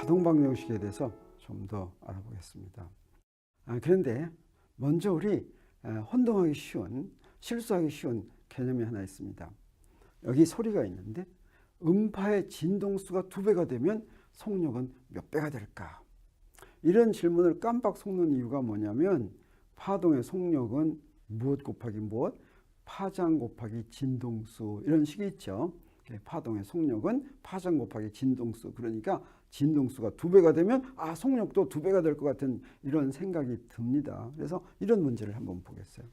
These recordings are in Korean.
파동 방정식에 대해서 좀 더 알아보겠습니다. 아, 그런데 먼저 우리 에, 혼동하기 쉬운 실수하기 쉬운 개념이 하나 있습니다. 여기 소리가 있는데 음파의 진동수가 두 배가 되면 속력은 몇 배가 될까? 이런 질문을 깜빡 속는 이유가 뭐냐면 파동의 속력은 무엇 곱하기 무엇? 파장 곱하기 진동수 이런 식이 있죠. 파동의 속력은 파장 곱하기 진동수 그러니까 진동수가 두 배가 되면 아 속력도 두 배가 될 것 같은 이런 생각이 듭니다. 그래서 이런 문제를 한번 보겠어요.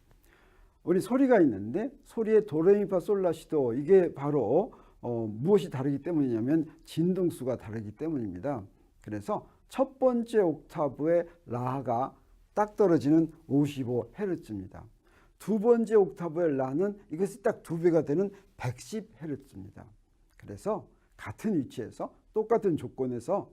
우리 소리가 있는데 소리의 도레미파 솔라시도 이게 바로 어, 무엇이 다르기 때문이냐면 진동수가 다르기 때문입니다. 그래서 첫 번째 옥타브의 라가 딱 떨어지는 55헤르츠입니다. 두 번째 옥타브의 라는 이것이 딱 두 배가 되는 110헤르츠입니다. 그래서 같은 위치에서 똑같은 조건에서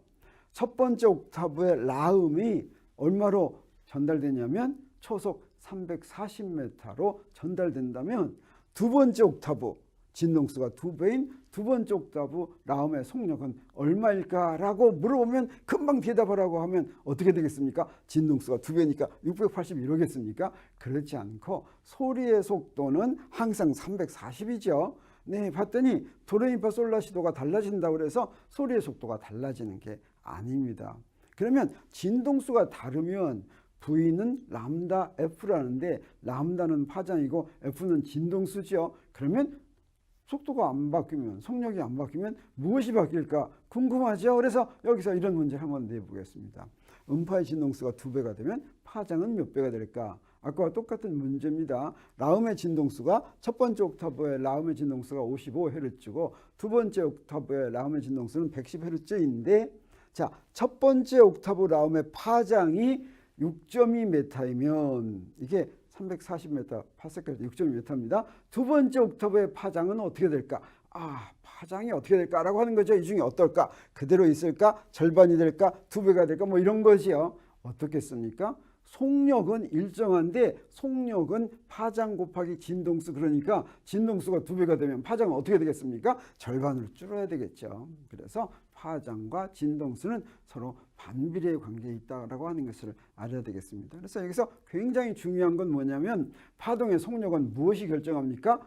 첫 번째 옥타브의 라음이 얼마로 전달되냐면 초속 340m로 전달된다면 두 번째 옥타브 진동수가 두 배인 두 번째 옥타브 라음의 속력은 얼마일까라고 물어보면 금방 대답하라고 하면 어떻게 되겠습니까? 진동수가 두 배니까 680 이러겠습니까? 그렇지 않고 소리의 속도는 항상 340이죠. 네, 봤더니 도레미파 솔라시도가 달라진다고 그래서 소리의 속도가 달라지는 게 아닙니다. 그러면 진동수가 다르면 V는 람다 F라는데 람다는 파장이고 F는 진동수죠. 그러면 속도가 안 바뀌면 속력이 안 바뀌면 무엇이 바뀔까 궁금하죠. 그래서 여기서 이런 문제를 한번 내보겠습니다. 음파의 진동수가 두 배가 되면 파장은 몇 배가 될까? 아까와 똑같은 문제입니다. 라음의 진동수가 첫 번째 옥타브의 라음의 진동수가 55Hz고 두 번째 옥타브의 라음의 진동수는 110Hz인데 자, 첫 번째 옥타브 라움의 파장이 6.2m이면 이게 340m 파스칼 6.2m입니다. 두 번째 옥타브의 파장은 어떻게 될까? 아, 파장이 어떻게 될까라고 하는 거죠. 이 중에 어떨까? 그대로 있을까? 절반이 될까? 두 배가 될까? 뭐 이런 것이요. 어떻겠습니까? 속력은 일정한데 속력은 파장 곱하기 진동수 그러니까 진동수가 두 배가 되면 파장은 어떻게 되겠습니까? 절반으로 줄어야 되겠죠. 그래서 파장과 진동수는 서로 반비례의 관계에 있다라고 하는 것을 알아야 되겠습니다. 그래서 여기서 굉장히 중요한 건 뭐냐면 파동의 속력은 무엇이 결정합니까?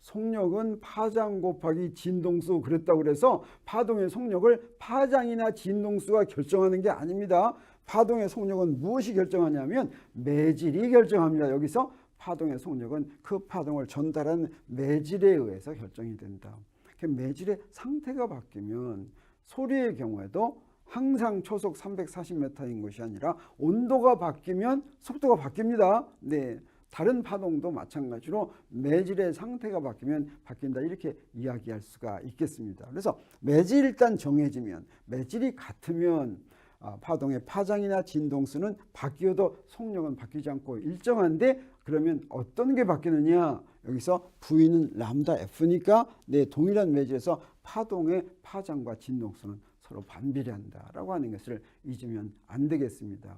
속력은 파장 곱하기 진동수 그랬다고 그래서 파동의 속력을 파장이나 진동수가 결정하는 게 아닙니다. 파동의 속력은 무엇이 결정하냐면 매질이 결정합니다. 여기서 파동의 속력은 그 파동을 전달하는 매질에 의해서 결정이 된다. 그 매질의 상태가 바뀌면 소리의 경우에도 항상 초속 340m인 것이 아니라 온도가 바뀌면 속도가 바뀝니다. 네. 다른 파동도 마찬가지로 매질의 상태가 바뀌면 바뀐다 이렇게 이야기할 수가 있겠습니다. 그래서 매질이 일단 정해지면 매질이 같으면 아, 파동의 파장이나 진동수는 바뀌어도 속력은 바뀌지 않고 일정한데 그러면 어떤 게 바뀌느냐 여기서 V는 람다 F니까 네, 동일한 매질에서 파동의 파장과 진동수는 서로 반비례한다라고 하는 것을 잊으면 안 되겠습니다.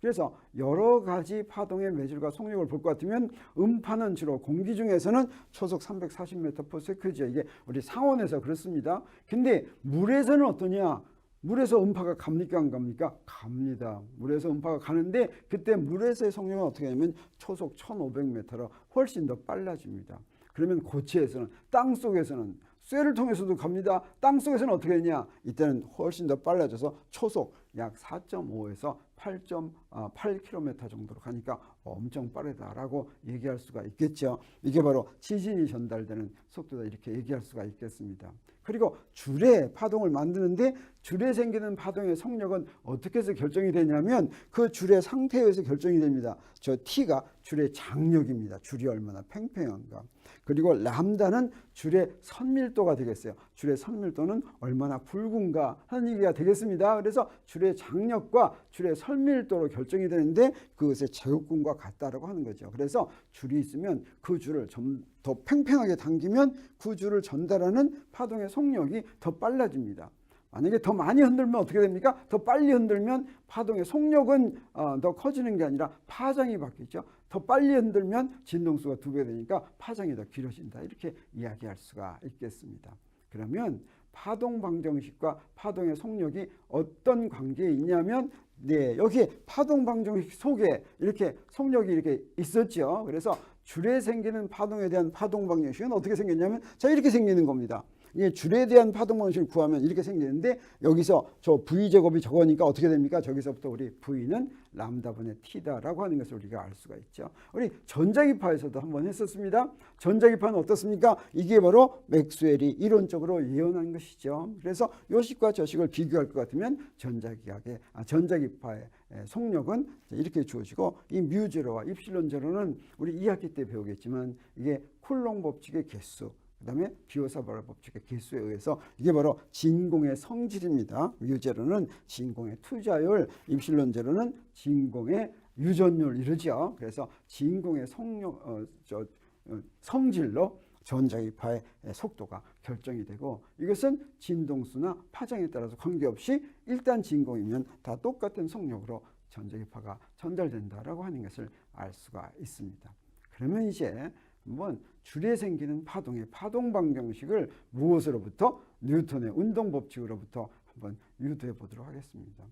그래서 여러 가지 파동의 매질과 속력을 볼 것 같으면 음파는 주로 공기 중에서는 초속 340m/s죠. 이게 우리 상온에서 그렇습니다. 근데 물에서는 어떠냐? 물에서 음파가 갑니까 안 갑니까? 갑니다. 물에서 음파가 가는데 그때 물에서의 속력은 어떻게 하냐면 초속 1500m로 훨씬 더 빨라집니다. 그러면 고체에서는 땅 속에서는 쇠를 통해서도 갑니다. 땅 속에서는 어떻게 되냐? 이때는 훨씬 더 빨라져서 초속 약 4.5에서 8.8km 정도로 가니까 엄청 빠르다라고 얘기할 수가 있겠죠. 이게 바로 지진이 전달되는 속도다 이렇게 얘기할 수가 있겠습니다. 그리고 줄에 파동을 만드는데 줄에 생기는 파동의 속력은 어떻게 해서 결정이 되냐면 그 줄의 상태에 의해서 결정이 됩니다. 저 T가 줄의 장력입니다. 줄이 얼마나 팽팽한가. 그리고 람다는 줄의 선밀도가 되겠어요. 줄의 선밀도는 얼마나 굵은가 하는 얘기가 되겠습니다. 그래서 줄의 장력과 줄의 선밀도로 결정이 되는데 그것의 제곱근과 같다라고 하는 거죠. 그래서 줄이 있으면 그 줄을 좀 더 팽팽하게 당기면 그 줄을 전달하는 파동의 속력이 더 빨라집니다. 만약에 더 많이 흔들면 어떻게 됩니까? 더 빨리 흔들면 파동의 속력은 어, 더 커지는 게 아니라 파장이 바뀌죠. 더 빨리 흔들면 진동수가 두 배 되니까 파장이 더 길어진다. 이렇게 이야기할 수가 있겠습니다. 그러면 파동 방정식과 파동의 속력이 어떤 관계에 있냐면 네, 여기 파동 방정식 속에 이렇게 속력이 이렇게 있었죠. 그래서 줄에 생기는 파동에 대한 파동 방정식은 어떻게 생겼냐면 자 이렇게 생기는 겁니다. 이게 줄에 대한 파동 방식을 구하면 이렇게 생기는데 여기서 저 v 제곱이 저거니까 어떻게 됩니까? 저기서부터 우리 v는 람다분의 t다라고 하는 것을 우리가 알 수가 있죠. 우리 전자기파에서도 한번 했었습니다. 전자기파는 어떻습니까? 이게 바로 맥스웰이 이론적으로 예언한 것이죠. 그래서 요식과 저식을 비교할 것 같으면 전자기학의 아, 전자기파의 속력은 이렇게 주어지고 이 뮤제로와 입실론 제로는 우리 2학기 때 배우겠지만 이게 쿨롱 법칙의 개수 그 다음에 비오사바라 법칙의 개수에 의해서 이게 바로 진공의 성질입니다. 유제로는 진공의 투자율, 입실론제로는 진공의 유전율 이러죠. 그래서 진공의 성력, 어, 저, 어, 성질로 전자기파의 속도가 결정이 되고 이것은 진동수나 파장에 따라서 관계없이 일단 진공이면 다 똑같은 속력으로 전자기파가 전달된다라고 하는 것을 알 수가 있습니다. 그러면 이제 한번 줄에 생기는 파동의 파동 방정식을 무엇으로부터 뉴턴의 운동 법칙으로부터 한번 유도해 보도록 하겠습니다.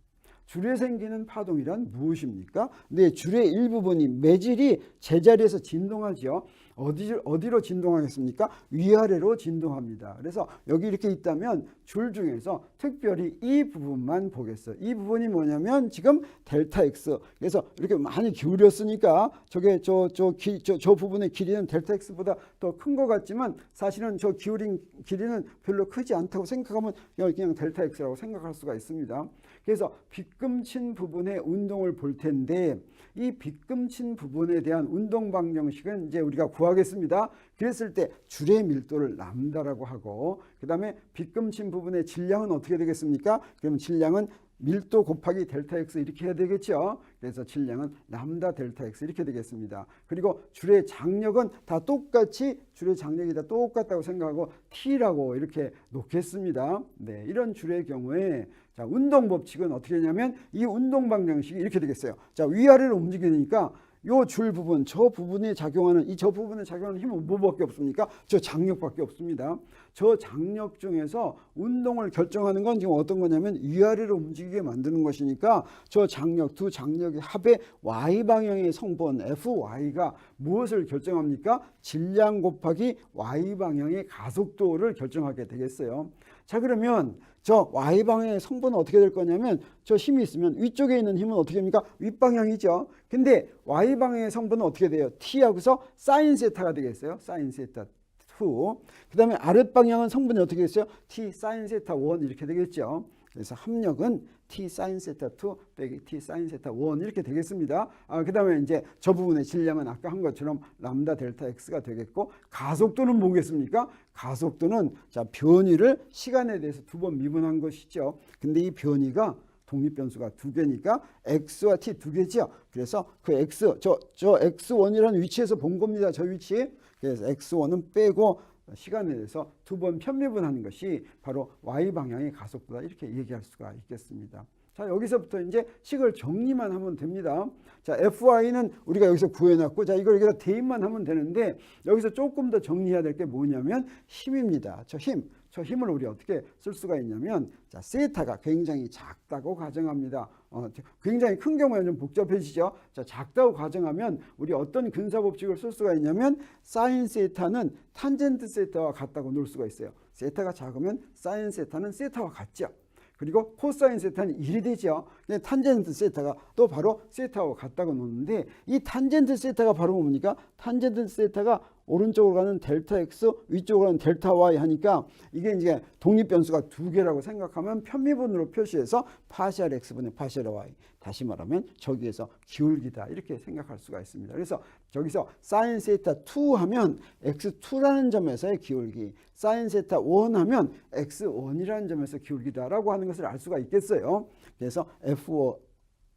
줄에 생기는 파동이란 무엇입니까? 네, 줄의 일부분이 매질이 제자리에서 진동하죠. 어디, 어디로 진동하겠습니까? 위아래로 진동합니다. 그래서 여기 이렇게 있다면 줄 중에서 특별히 이 부분만 보겠어요. 이 부분이 뭐냐면 지금 델타 X. 그래서 이렇게 많이 기울였으니까 저게 저, 저, 기, 저, 저 부분의 길이는 델타 X보다 더 큰 것 같지만 사실은 저 기울인 길이는 별로 크지 않다고 생각하면 그냥 델타 X라고 생각할 수가 있습니다. 그래서 빗금친 부분의 운동을 볼 텐데 이 빗금친 부분에 대한 운동 방정식은 이제 우리가 구하 겠습니다. 그랬을 때 줄의 밀도를 람다라고 하고 그 다음에 빗금친 부분의 질량은 어떻게 되겠습니까? 그럼 질량은 밀도 곱하기 델타 x 이렇게 해야 되겠죠. 그래서 질량은 람다 델타 x 이렇게 되겠습니다. 그리고 줄의 장력은 다 똑같이 줄의 장력이 다 똑같다고 생각하고 t라고 이렇게 놓겠습니다. 네, 이런 줄의 경우에 자, 운동 법칙은 어떻게 되냐면 이 운동 방정식이 이렇게 되겠어요. 자, 위아래로 움직이니까 요 줄 부분, 저 부분에 작용하는 이 저 부분에 작용하는 힘은 뭐밖에 없습니까? 저 장력밖에 없습니다. 저 장력 중에서 운동을 결정하는 건 지금 어떤 거냐면 위아래로 움직이게 만드는 것이니까 저 장력 두 장력의 합의 y 방향의 성분 Fy가 무엇을 결정합니까? 질량 곱하기 y 방향의 가속도를 결정하게 되겠어요. 자 그러면 저 y방향의 성분은 어떻게 될 거냐면 저 힘이 있으면 위쪽에 있는 힘은 어떻게 됩니까? 윗방향이죠. 근데 y방향의 성분은 어떻게 돼요? t하고서 사인 세타가 되겠어요. 사인 세타 2. 그 다음에 아랫방향은 성분이 어떻게 됐어요? t 사인 세타 1 이렇게 되겠죠. 그래서 합력은 t 사인 세타 2 빼기 t 사인 세타 1 이렇게 되겠습니다. 아, 그 다음에 이제 저 부분의 질량은 아까 한 것처럼 람다 델타 x가 되겠고 가속도는 뭐겠습니까? 가속도는 자 변이를 시간에 대해서 두 번 미분한 것이죠. 근데 이 변이가 독립 변수가 두 개니까 x와 t 두 개죠. 그래서 그 x 저저 x1이라는 위치에서 본 겁니다. 저 위치. 그래서 x1은 빼고 시간에 대해서 두 번 편미분하는 것이 바로 y 방향의 가속도다 이렇게 얘기할 수가 있겠습니다. 자 여기서부터 이제 식을 정리만 하면 됩니다. 자 fy는 우리가 여기서 구해놨고 자 이걸 여기다 대입만 하면 되는데 여기서 조금 더 정리해야 될 게 뭐냐면 힘입니다. 저 힘. 저 힘을 우리 어떻게 쓸 수가 있냐면 자 세타가 굉장히 작다고 가정합니다. 어, 굉장히 큰 경우에는 좀 복잡해지죠. 자 작다고 가정하면 우리 어떤 근사 법칙을 쓸 수가 있냐면 사인 세타는 탄젠트 세타와 같다고 놓을 수가 있어요. 세타가 작으면 사인 세타는 세타와 같죠. 그리고 코사인 세타는 1이 되죠. 탄젠트 세타가 또 바로 세타와 같다고 놓는데 이 탄젠트 세타가 바로 뭡니까? 탄젠트 세타가 오른쪽으로 가는 델타 x, 위쪽으로 가는 델타 y 하니까 이게 이제 독립 변수가 두 개라고 생각하면 편미분으로 표시해서 파시알 x분의 파시알 y. 다시 말하면 저기에서 기울기다 이렇게 생각할 수가 있습니다. 그래서 저기서 사인 세타 2 하면 x2라는 점에서의 기울기, 사인 세타 1 하면 x1이라는 점에서 기울기다라고 하는 것을 알 수가 있겠어요. 그래서 f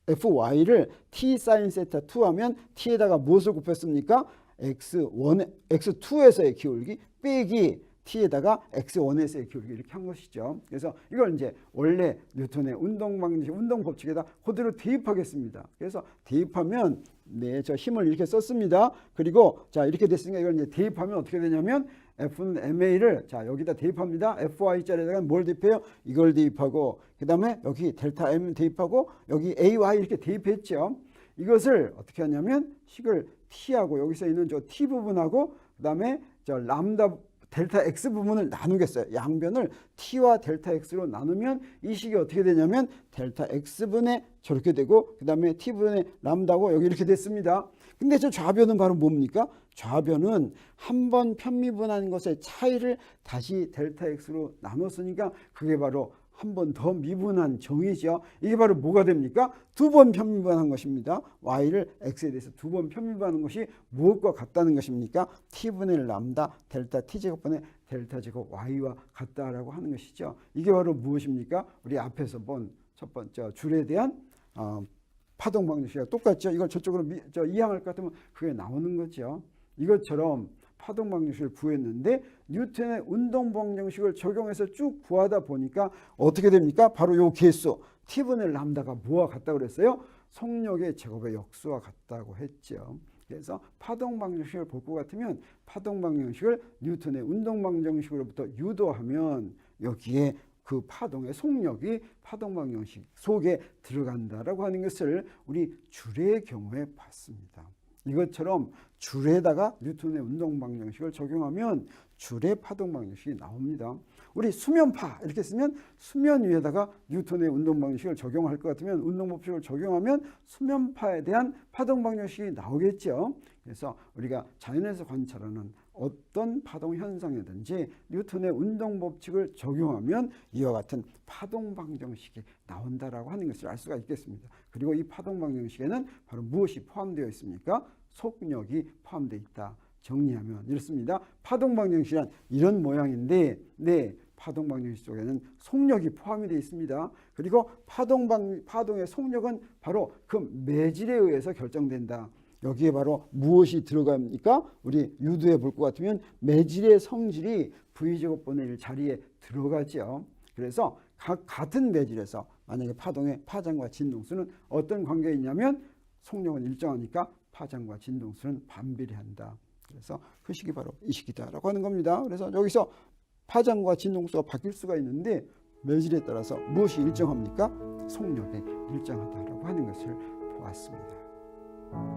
fy를 t 사인 세타 2 하면 t에다가 무엇을 곱했습니까? X1, x2에서의 기울기 빼기 t에다가 x1에서의 기울기 이렇게 한 것이죠. 그래서 이걸 이제 원래 뉴턴의 운동 방식, 운동 법칙에다 그대로 대입하겠습니다. 그래서 대입하면 네, 저 힘을 이렇게 썼습니다. 그리고 자 이렇게 됐으니까 이걸 이제 대입하면 어떻게 되냐면 F는 MA를 자 여기다 대입합니다. FY자리에다가 뭘 대입해요? 이걸 대입하고 그 다음에 여기 델타 M 대입하고 여기 AY 이렇게 대입했죠. 이것을 어떻게 하냐면 식을 T하고 여기서 있는 저 T 부분하고 그 다음에 저 람다 델타 X 부분을 나누겠어요. 양변을 T와 델타 X로 나누면 이 식이 어떻게 되냐면 델타 X분의 저렇게 되고 그 다음에 T분의 람다고 여기 이렇게 됐습니다. 근데 저 좌변은 바로 뭡니까? 좌변은 한 번 편미분한 것의 차이를 다시 델타 X로 나눴으니까 그게 바로 한 번 더 미분한 정이죠. 이게 바로 뭐가 됩니까? 두 번 편미분한 것입니다. y를 x에 대해서 두 번 편미분하는 것이 무엇과 같다는 것입니까? t분의 람다 델타 t제곱분의 델타 제곱 y와 같다라고 하는 것이죠. 이게 바로 무엇입니까? 우리 앞에서 본 첫 번째 줄에 대한 어, 파동 방정식과 똑같죠. 이걸 저쪽으로 미, 저 이항할 것 같으면 그게 나오는 거죠. 이것처럼 파동 방정식을 구했는데 뉴턴의 운동 방정식을 적용해서 쭉 구하다 보니까 어떻게 됩니까? 바로 요 개수 t분의 람다가 뭐와 같다고 그랬어요? 속력의 제곱의 역수와 같다고 했죠. 그래서 파동 방정식을 볼 것 같으면 파동 방정식을 뉴턴의 운동 방정식으로부터 유도하면 여기에 그 파동의 속력이 파동 방정식 속에 들어간다라고 하는 것을 우리 줄의 경우에 봤습니다. 이것처럼 줄에다가 뉴턴의 운동 방정식을 적용하면 줄의 파동 방정식이 나옵니다. 우리 수면파 이렇게 쓰면 수면 위에다가 뉴턴의 운동 방정식을 적용할 것 같으면 운동 법칙을 적용하면 수면파에 대한 파동 방정식이 나오겠죠. 그래서 우리가 자연에서 관찰하는 어떤 파동 현상이든지 뉴턴의 운동 법칙을 적용하면 이와 같은 파동 방정식이 나온다라고 하는 것을 알 수가 있겠습니다. 그리고 이 파동 방정식에는 바로 무엇이 포함되어 있습니까? 속력이 포함되어 있다. 정리하면 이렇습니다. 파동 방정식이란 이런 모양인데 네. 파동 방정식 속에는 속력이 포함이 되어 있습니다. 그리고 파동 방 파동의 속력은 바로 그 매질에 의해서 결정된다. 여기에 바로 무엇이 들어갑니까? 우리 유도해 볼 것 같으면 매질의 성질이 V제곱분의 1 자리에 들어가죠. 그래서 각 같은 매질에서 만약에 파동의 파장과 진동수는 어떤 관계가 있냐면 속력은 일정하니까 파장과 진동수는 반비례한다. 그래서 그 식이 바로 이 식이다라고 하는 겁니다. 그래서 여기서 파장과 진동수가 바뀔 수가 있는데 매질에 따라서 무엇이 일정합니까? 속력이 일정하다라고 하는 것을 보았습니다.